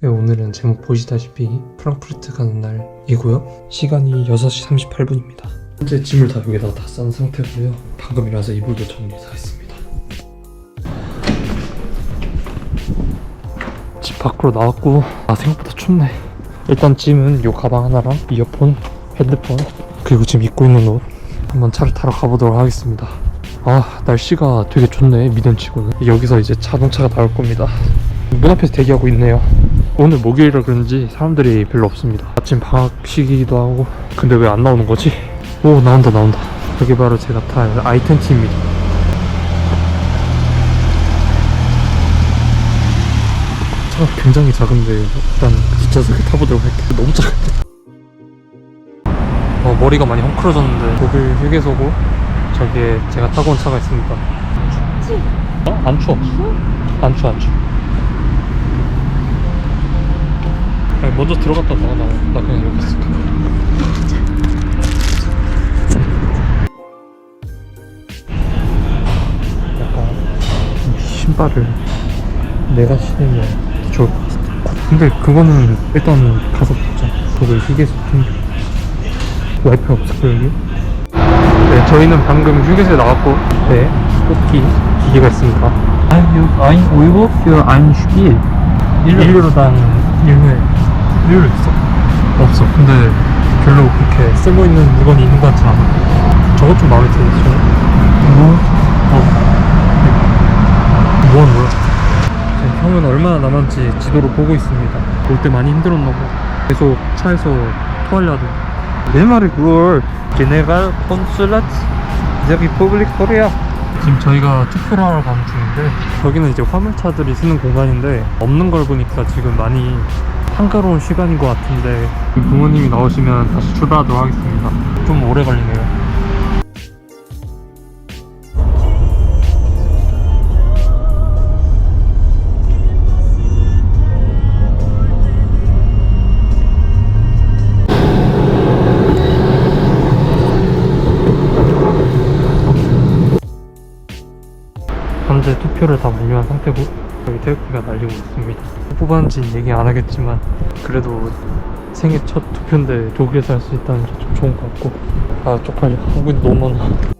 네, 오늘은 제목 보시다시피 프랑크푸르트 가는 날이고요. 시간이 6시 38분입니다. 현재 짐을 다 여기다가 다 싼 상태고요. 방금 일어나서 이불도 정리 다 했습니다. 집 밖으로 나왔고 아 생각보다 춥네. 일단 짐은 요 가방 하나랑 이어폰, 핸드폰 그리고 지금 입고 있는 옷 한번 차를 타러 가보도록 하겠습니다. 아 날씨가 되게 좋네 미련치고는 여기서 이제 자동차가 나올 겁니다. 문 앞에서 대기하고 있네요. 오늘 목요일이라 그런지 사람들이 별로 없습니다. 아침 방학 시기이기도 하고 근데 왜 안 나오는 거지? 오 나온다 나온다. 여기 바로 제가 탈 i20입니다. 차가 굉장히 작은데 일단 뒷좌석에 타보도록 할게요. 너무 작은데. 어, 머리가 많이 헝클어졌는데 독일 휴게소고 저기에 제가 타고 온 차가 있습니다. 춥지? 어? 안 추워. 안 추워 안 추워. 아니, 먼저 들어갔다 나가 나와. 나 그냥 여기 있을까. 약간 이 신발을 내가 신으면 더 좋을 것 같아. 근데 그거는 일단 가서 보자. 독일 휴게소 풍경. 와이파이 없을까 여기? 네, 저희는 방금 휴게소에 나왔고, 네, 뽑기 기계가 있습니다. Ein, ein Euro für ein Spiel. 1유로당 1회 1유로 있어? 없어. 근데 별로 그렇게 쓸모있는 물건이 있는 것 같지 않아. 저것 좀 마음에 드는데, 저는. 뭐? 어. 뭐는 뭐야? 네, 형은 얼마나 남았는지 지도를 보고 있습니다. 올 때 많이 힘들었나 봐. 계속 차에서 토하려 하던데. 내 말이 그걸 General Consulat der Republik Korea. 지금 저희가 투표를 하러 가는 중인데 여기는 이제 화물차들이 쓰는 공간인데 없는 걸 보니까 지금 많이 한가로운 시간인 것 같은데 부모님이 나오시면 다시 출발하도록 하겠습니다. 좀 오래 걸리네요. 현재 투표를 다 완료한 상태고 여기 태극기가 날리고 있습니다. 뽑았는지 얘기 안 하겠지만 그래도 생애 첫 투표인데 독일에서 할 수 있다는 게 좀 좋은 것 같고. 아 쪽팔려. 한국인 너무 많아